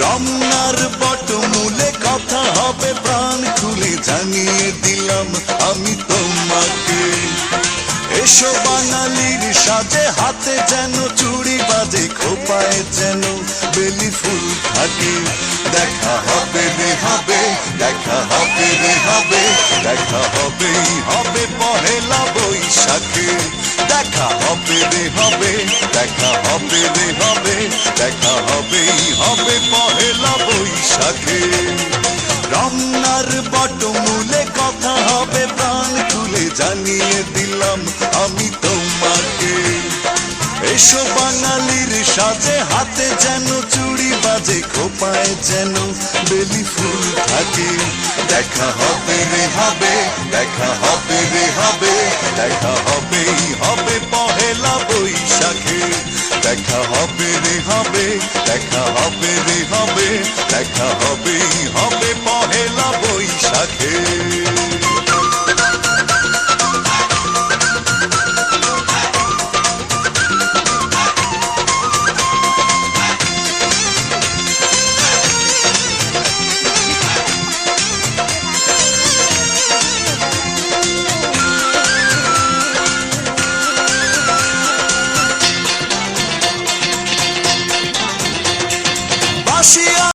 রমনার বটমূলে দিলাম আমি তোমাকে। এসো বাঙালির সাজে, হাতে যেন চুড়ি বাজে, খোপায় যেন বেলি ফুল থাকে। দেখা হবে রে হবে, দেখা হবে রে হবে, দেখা হবেই হবে পহেলা বৈশাখে। দেখা হবে রে হবে, দেখা হবে রে হবে, দেখা হবেই হবে পহেলা বৈশাখে। রমনার বটমূলে জানিয়ে দিলাম আমি তোমাকে। এসো বাঙালির সাজে, হাতে যেন চুড়ি বাজে, খোপায় যেন বেলি ফুল থাকে। দেখা হবে রে হবে, দেখা হবে রে হবে, দেখা হবেই হবে পহেলা বৈশাখে। দেখা হবে রে হবে, দেখা হবে রে হবে, দেখা হবেই হবে পহেলা বৈশাখে। She